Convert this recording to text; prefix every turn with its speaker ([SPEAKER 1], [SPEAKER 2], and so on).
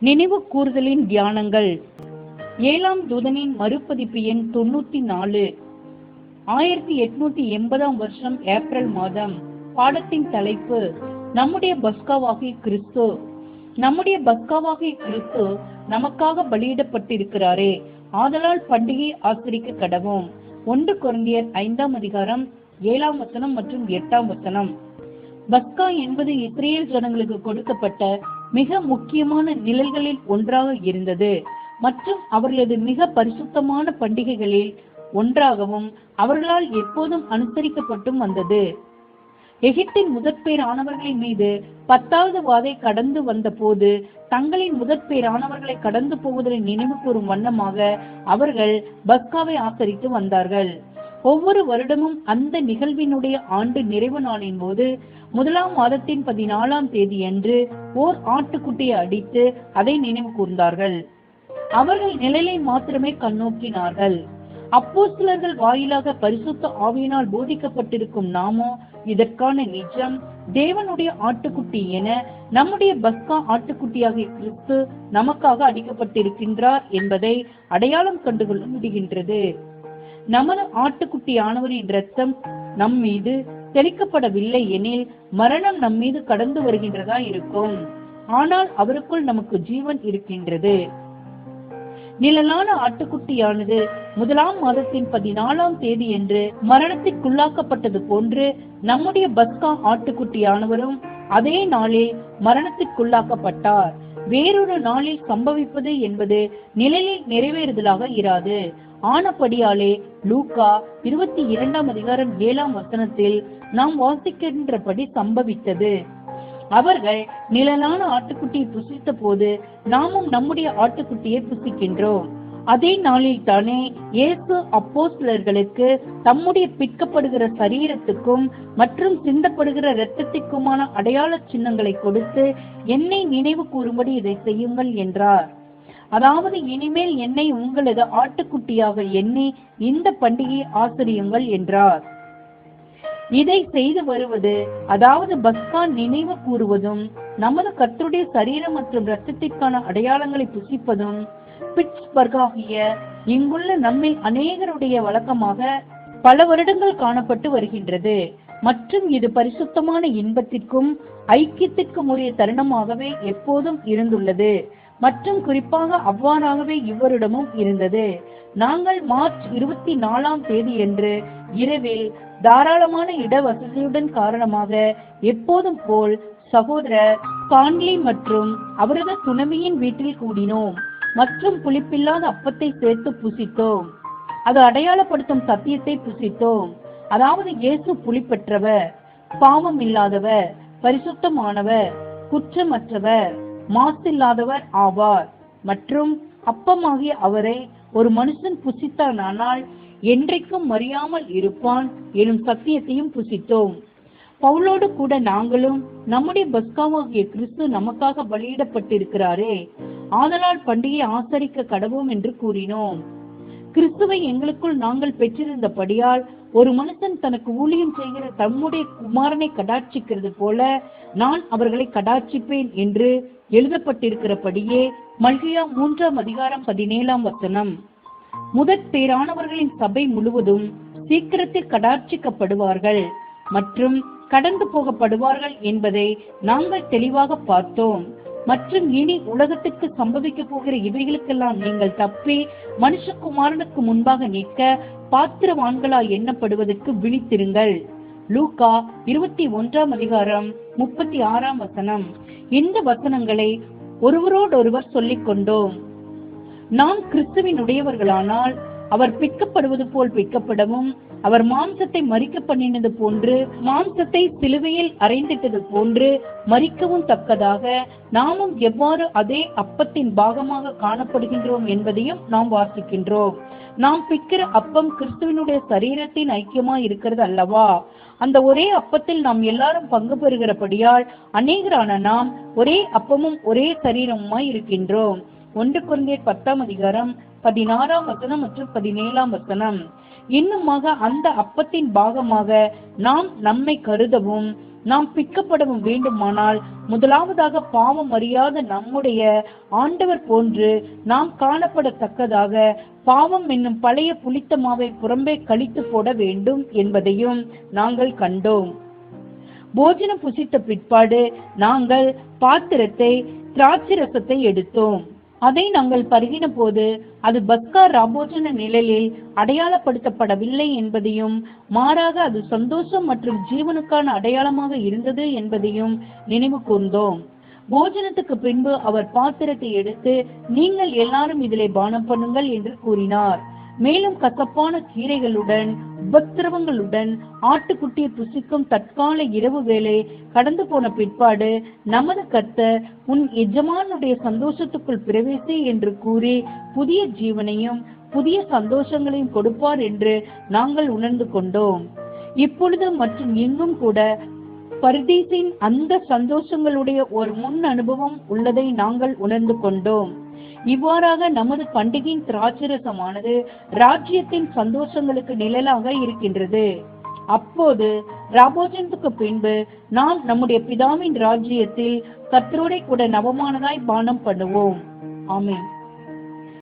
[SPEAKER 1] நினைவு கூறுதலின் தியானங்கள். ஏழாம் தூதனின் மறுபதிப்பு எண் தொண்ணூத்தி நாலு ஆயிரத்தி எட்நூத்தி எண்பதாம் வருஷம் ஏப்ரல் மாதம் பாடத்தின் தலைப்பு நம்முடைய பஸ்காவாகிய கிறிஸ்து. நம்முடைய பஸ்காவாகிய கிறிஸ்து நமக்காக பலியிடப்பட்டிருக்கிறாரே. ஆதலால் பண்டிகை ஆசிரிக்க கடவும். ஒன்று குழந்தையர் ஐந்தாம் அதிகாரம் ஏழாம் வசனம் மற்றும் எட்டாம் வசனம். பஸ்கா என்பது இஸ்ரேல் ஜனங்களுக்கு கொடுக்கப்பட்ட மிக முக்கியமான நிழல்களில் ஒன்றாக இருந்தது. மற்றும் அவர்களது மிக பரிசுத்தமான பண்டிகைகளில் ஒன்றாகவும் அவர்களால் எப்போதும் அனுசரிக்கப்பட்டும் வந்தது. எகிப்தின் முதற்பேரானவர்களின் மீது பத்தாவது வாதை கடந்து வந்த போது தங்களின் முதற்பேரானவர்களை கடந்து போவதை நினைவு கூறும் வண்ணமாக அவர்கள் பஸ்காவை ஆசரித்து வந்தார்கள். ஒவ்வொரு வருடமும் அந்த நிகழ்வினுடைய ஆண்டு நிறைவு நாளின் போது முதலாம் மாதத்தின் பதினாலாம் தேதியன்று ஓர் ஆட்டுக்குட்டியை அடித்து அதை நினைவு கூர்ந்தார்கள். அவர்கள் நிழலை மாத்திரமே கண்ணோக்கினார்கள். அப்போஸ்தலர்கள் வாயிலாக பரிசுத்த ஆவியினால் போதிக்கப்பட்டிருக்கும் நாமோ இதற்கான நிஜம் தேவனுடைய ஆட்டுக்குட்டி என நம்முடைய பஸ்கா ஆட்டுக்குட்டியாக கிறிஸ்து நமக்காக அடிக்கப்பட்டிருக்கின்றார் என்பதை அடையாளம் கண்டுகொள்ள முடிகின்றது. நமது ஆட்டுக்குட்டியானவரின் இரத்தம் நம் மீது தெளிக்கப்படவில்லை எனில் மரணம் நம் மீது கடந்து வருகின்றதா இருக்கும். ஆனால் அவருக்குள் நமக்கு ஜீவன் இருக்கின்றது. நிழலான ஆட்டுக்குட்டியானது முதலாம் மாதத்தின் பதினாலாம் தேதி என்று மரணத்திற்குள்ளாக்கப்பட்டது போன்று நம்முடைய பஸ்கா ஆட்டுக்குட்டியானவரும் அதே நாளில் மரணத்திற்குள்ளாக்கப்பட்டார். வேறொரு நாளில் சம்பவிப்பது என்பது நிழலில் நிறைவேறுதலாக இராது. ஆனபடியாலே லூக்கா இருபத்தி இரண்டாம் அதிகாரம் ஏழாம் வசனத்தில் நாம் வாசிக்கின்றபடி சம்பவித்தது. அவர்கள் நிழலான ஆட்டுக்குட்டியை புசித்த போது நாமும் நம்முடைய ஆட்டுக்குட்டியை புசிக்கின்றோம். அதே நாளில் தானே இயேசு அப்போஸ்லர்களுக்கு தம்முடைய பிற்கப்படுகிற சரீரத்துக்கும் மற்றும் சிந்தப்படுகிற இரத்தத்திற்குமான அடையாள சின்னங்களை கொடுத்து என்னை நினைவு கூறும்படி இதை செய்யுங்கள் என்றார். அதாவது இனிமேல் என்னை உங்களது ஆட்டுக்குட்டியாக எண்ணி இந்த பண்டிகையை ஆசிரியுங்கள் என்றார். இதை செய்து வருவது அதாவது பஸ்கான் நினைவு கூறுவதும் நமது கத்தருடைய சரீரம் மற்றும் ரத்தத்திற்கான அடையாளங்களை புசிப்பதும் பிட்ஸ்பர்க் ஆகிய இங்குள்ள நம்மில் அநேகருடைய வழக்கமாக பல வருடங்கள் காணப்பட்டு வருகின்றது. மற்றும் இது பரிசுத்தமான இன்பத்திற்கும் ஐக்கியத்திற்கும் உரிய தருணமாகவே எப்போதும் இருந்துள்ளது. மற்றும் குறிப்பாக அவ்வாறாகவே இவரிடமும் இருந்தது. நாங்கள் மார்ச் இருபத்தி நாலாம் தேதி என்று இரவில் தாராளமான இட வசதியுடன் காரணமாக எப்போதும் போல் சகோதரர் கான்லி மற்றும் அவரது துணவியின் வீட்டில் கூடினோம். மற்றும் புளிப்பில்லாத அப்பத்தை சேர்த்து புசித்தோம். அது அடையாளப்படுத்தும் சத்தியத்தை புசித்தோம். அதாவது இயேசு புளிப்பெற்றவர் பாவம் இல்லாதவர் பரிசுத்தமானவர் குற்றமற்றவர். மாசில்லாதவர் ஆவார். மற்றும் அப்பமாகிய அவரை ஒரு மனுஷன் புசித்தானால் என்றைக்கும் மறியாமல் இருப்பான் எனும் சத்தியத்தையும் புசித்தோம். பவுலோடு கூட நாங்களும் நம்முடைய பஸ்காவாகிய கிறிஸ்து நமக்காக பலியிடப்பட்டிருக்கிறாரே. ஆதலால் பண்டிகை ஆசரிக்க கடவோம் என்று கூறினோம். கிறிஸ்துவை எங்களுக்குள் நாங்கள் பெற்றிருந்தபடியால் ஒரு மனுஷன் தனக்கு ஊழியம் செய்கிற தம்முடைய குமாரனை கடாட்சிக்கிறது போல நான் அவர்களை கடாட்சிப்பேன் என்று எழுதப்பட்டிருக்கிறபடியே மல்கியா மூன்றாம் அதிகாரம் பதினேழாம் வசனம். முதற் பேரானவர்களின் சபை முழுவதும் சீக்கிரத்தில் கடாட்சிக்கப்படுவார்கள் மற்றும் கடந்து போகப்படுவார்கள் என்பதை நாங்கள் தெளிவாக பார்த்தோம். மற்றும் இனி உலகத்துக்கு சம்பவிக்க போகிற இவைகளுக்கெல்லாம் நீங்கள் தப்பி மனுஷகுமாரனுக்கு முன்பாக நிற்க பாத்திரவான்களா எண்ணப்படுவதற்கு விழித்திருங்கள். லூகா இருபத்தி ஒன்றாம் அதிகாரம் முப்பத்தி ஆறாம் வசனம். இந்த வசனங்களை ஒருவரோடொருவர் சொல்லிக் கொண்டோம் நாம் கிறிஸ்துவின் உடையவர்களானால் அவர் பிற்கப்படுவது போல் பிற்கப்படவும் அவர் மாம்சத்தை மறிக்க பண்ணினது போன்று மாம்சத்தை சிலுவையில் அறைந்திட்டது போன்று மறிக்கவும் தக்கதாக நாமும் எவ்வாறு அதே அப்பத்தின் பாகமாக காணப்படுகின்றோம் என்பதையும் நாம் வாசிக்கின்றோம். நாம் பிக்கிற அப்பம் கிறிஸ்துவனுடைய சரீரத்தின் ஐக்கியமாய் இருக்கிறது அல்லவா? அந்த ஒரே அப்பத்தில் நாம் எல்லாரும் பங்கு பெறுகிறபடியால் அநேகரான நாம் ஒரே அப்பமும் ஒரே சரீரமுமாய் இருக்கின்றோம். ஒன்று குழந்தையர் பத்தாம் அதிகாரம் பதினாறாம் வசனம் மற்றும் பதினேழாம் வசனம். இன்னுமாக அந்த அப்பத்தின் பாகமாக நாம் நம்மை கருதவும் நாம் பிக்கப்படவும் வேண்டுமானால் முதலாவதாக பாவம் அறியாத நம்முடைய ஆண்டவர் போன்று நாம் காணப்படத்தக்கதாக பாவம் என்னும் பழைய புளித்த மாவை புறம்பே கழித்து போட வேண்டும் என்பதையும் நாங்கள் கண்டோம். போஜனம் புசித்த பிற்பாடு நாங்கள் பாத்திரத்தை திராட்சை ரசத்தை எடுத்தோம். அதை நாங்கள் பருகின போது அது பஸ்கா ராபோஜன நிழலில் அடையாளப்படுத்தப்படவில்லை என்பதையும் மாறாக அது சந்தோஷம் மற்றும் ஜீவனுக்கான அடையாளமாக இருந்தது என்பதையும் நினைவு கூர்ந்தோம். போஜனத்துக்கு பின்பு அவர் பாத்திரத்தை எடுத்து நீங்கள் எல்லாரும் இதிலே பானம் பண்ணுங்கள் என்று கூறினார். மேலும் கசப்பான கீரைகளுடன் உபத்திரவங்களுடன் ஆட்டுக்குட்டியை புசிக்கும் தற்கால இரவு வேலை கடந்து போன பிற்பாடு நமது கர்த்தர் உன் எஜமானுடைய சந்தோஷத்துக்குள் பிரவேசி என்று கூறி புதிய ஜீவனையும் புதிய சந்தோஷங்களையும் கொடுப்பார் என்று நாங்கள் உணர்ந்து கொண்டோம். இப்பொழுது மற்றும் எங்கும் கூட பரிதீசின் அந்த சந்தோஷங்களுடைய ஒரு முன் அனுபவம் உள்ளதை நாங்கள் உணர்ந்து கொண்டோம். இவ்வாறாக நமது பண்டிகையின் திராட்சரசமானது ராஜ்யத்தின் சந்தோஷங்களுக்கு நிழலாக இருக்கின்றது. அப்போது ராபோஜனத்துக்கு பின்பு நாம் நம்முடைய பிதாவின் ராஜ்யத்தில் கத்தரோடை கூட நவமானதாய் பானம் பண்ணுவோம். ஆமீன்.